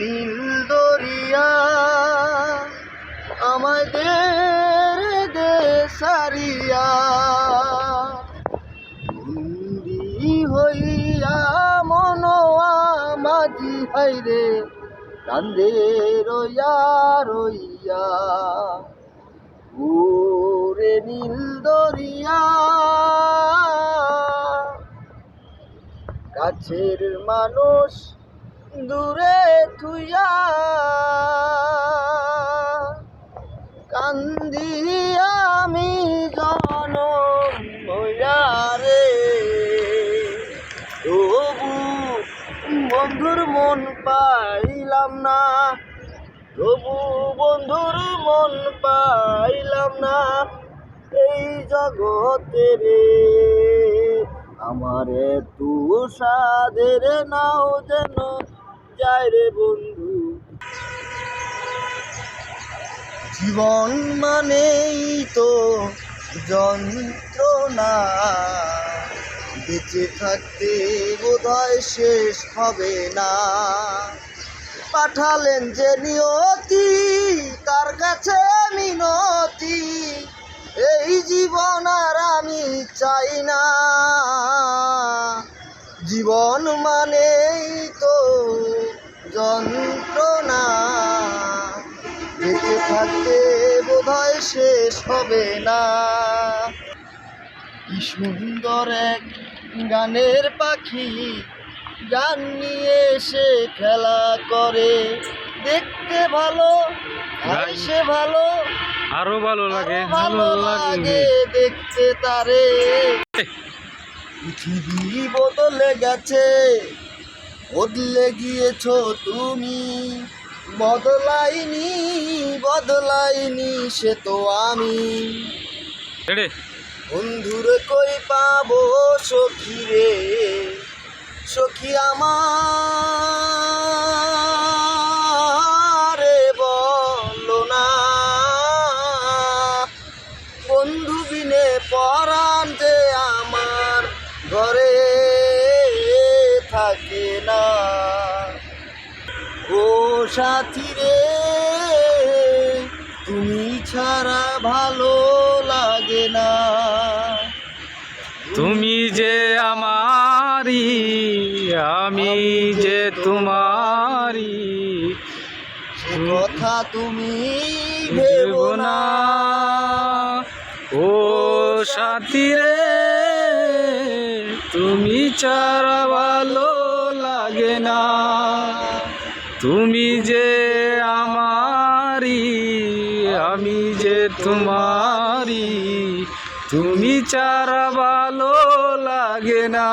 নীল দরিয়া আমাদের দেশারিয়া বন্দি হইয়া মনোয়া মাঝি হাইরে কান্দে রইয়া রইয়া। ওরে নীল দরিয়া কাছের মানুষ দূরে থুইয়া কান্দি আমি হইয়া রে। তবু বন্ধুর মন পাইলাম না, তবু বন্ধুর মন পাইলাম না এই জগতে রে। আমার তু সাদের নাও যেন যায় রে বন্ধু। জীবন মানেই তো যন্ত্রণা। বেঁচে থাকতে বোধহয় শেষ হবে না। পাঠালেন যে নিয়তি, তার কাছে মিনতি। এই জীবন আর আমি চাই না। জীবন মানেই তো যন্ত্রণা বেঁচে থাকতে বোধহয় শেষ হবে না। কি সুন্দর এক গানের পাখি গান নিয়ে এসে খেলা করে। দেখতে ভালো সে ভালো আরও ভালো লাগে ভালো লাগে। দেখতে তারে। পৃথিবী বদলে গেছে বদলে গিয়েছ তুমি। বদলাইনি বদলাইনি সে তো আমি। বন্ধুর কই পাবো সখী রে? সখী আমার বলো না। বন্ধু বিনে পরাণ যে আমার ঘরে সাথী রে তুমি ছাড়া ভালো লাগে না। তুমি যে আমারি আমি যে তোমারি কথা তুমি ভেব না। ও সাথী রে তুমি চারা ভালো লাগে না। তুমি যে আমারি আমি যে তোমারি তুমি চারা ভালো লাগে না।